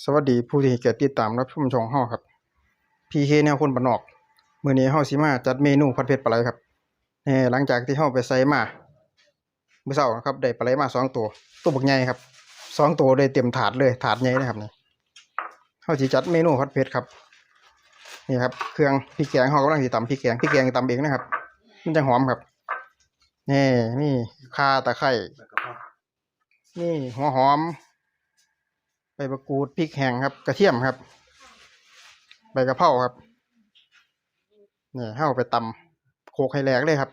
สวัสดีผู้ที่ให้เกียรติติดตามรับชมช่องเฮาครับ PK แนวคนบ้านนอกมื้อนี้เฮาสิมาจัดเมนูผัดเผ็ดปลาไหลครับแหน่หลังจากที่เฮาไปใส่มามื้อเช้านะครับได้ปลาไหลมาสองตัว ตัวบักใหญ่ครับสองตัวได้เต็มถาดเลยถาดใหญ่นะครับนี่เฮาสิจัดเมนูผัดเผ็ดครับนี่ครับเครื่องพริกแกงเฮากำลังสิตำพริกแกงพริกแกงตำเองนะครับ มันจะหอมครับนี่นี่ข่าตะไคร้นี่หัวหอม ใบมะกรูดพริกแห้งครับ กระเทียมครับ ใบกระเพราครับเนี่ยเฮาไปตำโขลกให้แหลกเลยครับ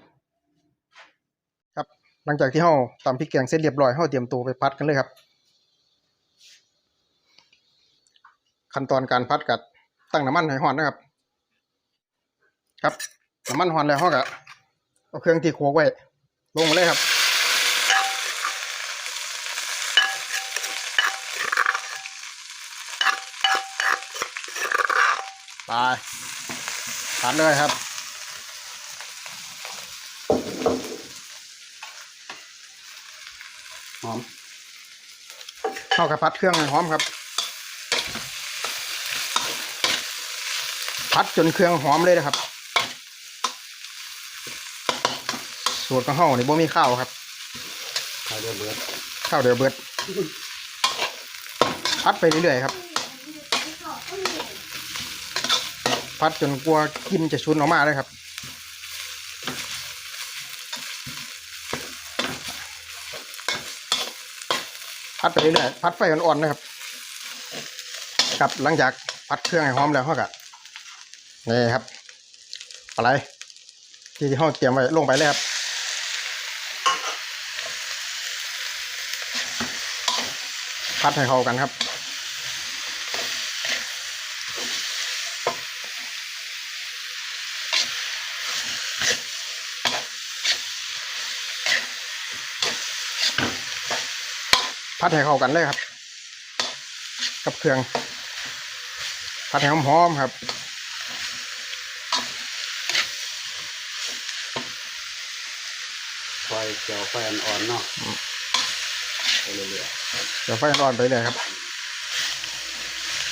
ครับ หลังจากที่เฮาตำพริกแกงเสร็จเรียบร้อยเฮาเตรียมตัวไปพัดกันเลยครับ ขั้นตอนการพัดกัดตั้งน้ำมันให้ร้อนนะครับ ครับน้ำมันร้อนแล้วเฮาก็เอาเครื่องที่โขลกไว้ลงมาเลยครับ ไปผัดเลยครับ หอมเข้ากับพัดเครื่องให้หอมครับพัดจนเครื่องหอมเลยนะครับ สูตรของเฮานี่บ่มีข้าวครับ ข้าวเดือดเบิดข้าวเดือเบิดพัดไปเรื่อยๆครับ พัดจนกลัวกินจะชุนออกมาเลยครับ พัดไปเรื่อยๆพัดไฟอ่อนๆนะครับครับหลังจากพัดเครื่องให้หอมแล้วเขาก็นี่ครับปลาไหลที่ที่เขาเตรียมไว้ลงไปเลยครับพัดให้เข้ากันครับ พัดให้เข้ากันเลยครับ กับเครื่องพัดให้หอมๆครับไฟเจียวไฟอ่อนๆเนาะไปเรื่อยเดี๋ยวไฟร้อนไปเลยครับ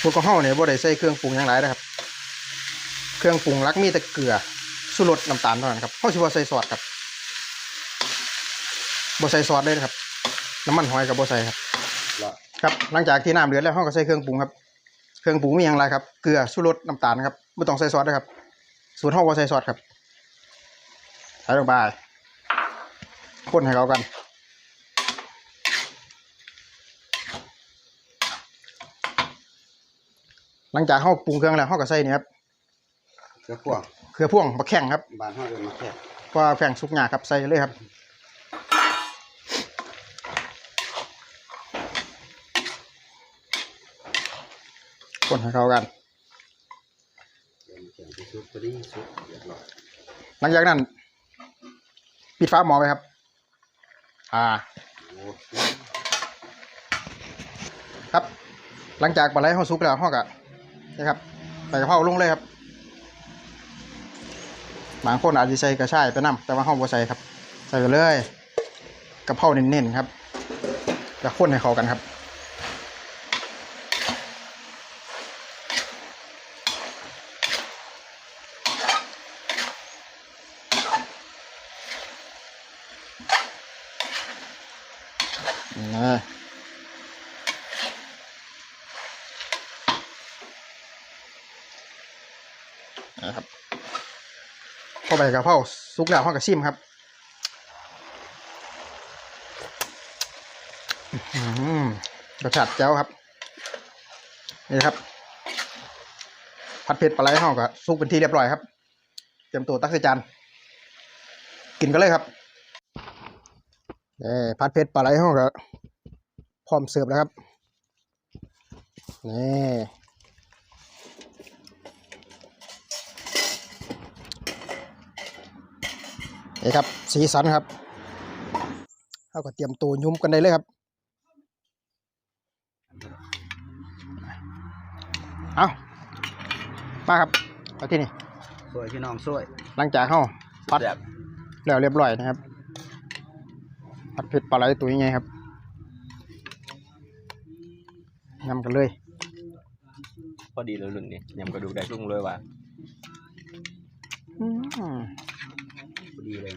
พวกกระห้าเนี่ยบ่ได้ใส่เครื่องปรุงอย่างไรนะครับ เครื่องปรุงหลักมีแต่เกลือสุรสน้ำตาลเท่านั้นครับเขาชิบ่ใส่ซอสครับบ่ใส่ซอสเลยนะครับ น้ำมันหอยกับบ่ใส่ครับๆแล้วครับหลังจากที่น้ำเดือดแล้วเขาก็ใส่เครื่องปรุงครับเครื่องปรุงมีอย่างไรครับเกลือสุรสน้ำตาลครับไม่ต้องใส่ซอสนะครับสูตรห้องว่าใส่ซอสครับใส่ลงไปคนให้เข้ากันหลังจากเขาปรุงเครื่องแล้วเขาก็ใส่นี่ครับเกลือพวกเครือพ่วงบะแข้งครับบ้านเฮาเอิ้นมาแค่เพราะว่าแข้งสุกหยาครับใส่เลยครับ คนให้เข้ากัน หลังจากนั้น ปิดฝาหม้อไว้ครับ อ่า ครับ หลังจากปลาไหลเขาสุกแล้วเขาก็นะครับใส่กระเพราลงเลยครับบางคนอาจจะใส่กระชายไปนํแต่ว่าเขาบ่ใส่ครับ ใส่ไปเลยกระเพราเน้นๆครับแล้วคนให้เข้ากันครับ นะนะครับเข้าไปกระเพราสุกแล้วห้องกระชิมครับรสชาติแจ๋วครับ นี่ครับ ผัดเผ็ดปลาไหลห้องก็สุกเป็นที่เรียบร้อยครับ เตรียมตัวตักใส่จาน กินกันเลยครับ นี่ผัดเผ็ดปลาไหลห้องก็พร้อมเสิร์ฟแล้วครับ นี่นี่ครับ สีสันครับเราก็เตรียมตัวยุ้มกันได้เลยครับ เอามาครับมาที่นี่สวยพี่น้องสวยหลังจากเข้าพัดแบบแล้วเรียบร้อยนะครับ ผัดเผ็ดปลาไหลตัวยังไงครับนำกันเลยออดีเลยรุ่นนี้ยำกระดูกได้ชุ่งเลยว่ะอืมพอดีเลย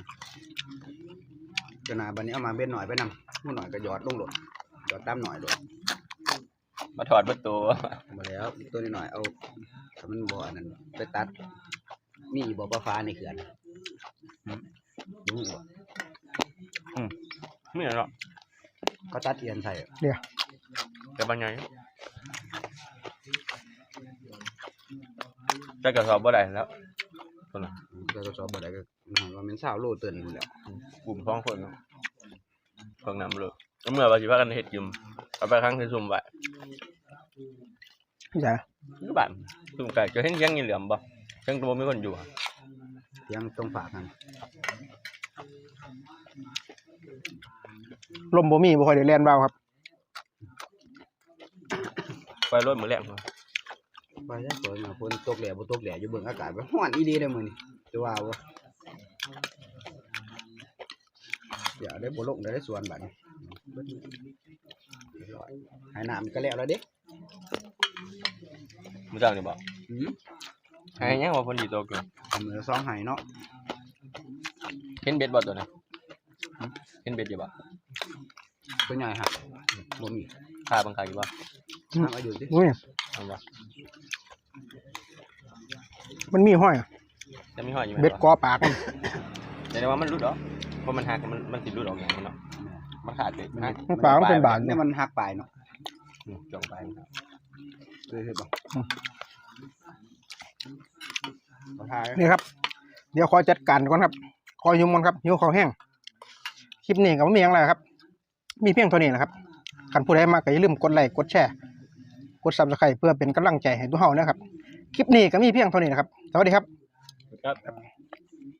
ขนาดบันนี้เอามาเบ็ดหน่อยไปนำผู้หน่อยก็หยอดลงโหลดหยอดตามหน่อยโหลดมาถอดประตูมาแล้วตัวนี้หน่อยเอาถ้ามันบ่อันนั้นไปตัด มีบ่ปลาฟ้าในเขื่อนอืมรู้บ่ ไม่หรอกเขาตัดเอียนใส่แต่บางไงจะกระสอบบ่ได้แล้วคนละก็จะสอบบ่ได้ก็หน่อยว่ามันเศร้าโลเตือนนี่แหละกลุ่มท้องคนเนาะเพิ่งนำเลยแล้วเมื่อวาสิพากันเฮ็ดกิมเอาไปครั้งที่ซุ่มไว้อย่าก็บ้านซุ่มไก่จะเห็นยังมีเหลือมบ่เชิงตัวมีคนอยู่อะเพียงต้องฝากกัน ลมบ่มีบ่ค่อยได้แล่นเบาครับไฟรถมือแรกเนาะไปแล้วฝนน่ะฝนตกแหล่บ่ตกแหล่อยู่เบิ่งอากาศว่าร้อนอีดีเลยมื้อนี้จะว่าบ่เดี๋ยวได้บ่ลงได้สวนบัดนี้เรียบร้อยหายน้ำก็แล้วแล้วเด้มือเจ้านี่บ่อืมให้ยังว่าคนดีตัวกูมือซองหายเนาะเห็นเบ็ดบ่ตัวนั้น เห็นเบ็ดอยู่บ่ตัวใหญ่ฮะบ่มีค่าบังคับอยู่บ่ทำอายุดิอุ้ยเอาบ่มันมีห้อยอะจะมีห้อยอยู่ไหมเบ็ดกอปากมันแต่ว่ามันรุดเหรอเพราะมันหักมันมันสิรุดออกอย่างมันเนาะมันขาดเลยหักมันปากมันเป็นบาดเนี่ยมันหักปลายเนาะอืมจงไปครับเลยเห็นบ่ขอทายนี่ครับ เดี๋ยวขอจัดการก่อนครับ ขอยุ่มมันครับหิวข้าวแห้งค ลิปนี้ก็ไม่มีอยังแล้วครับ มีเพียงเท่านี้นะครับขันผู้ใดมากก็อย่าลืมกดไลค์กดแชร์กดซับสไครต์เพื่อเป็นกำลังใจให้ทุกเฮานะครับ คลิปนี้ก็มีเพียงเท่านี้นะครับ สวัสดีครับ ครับ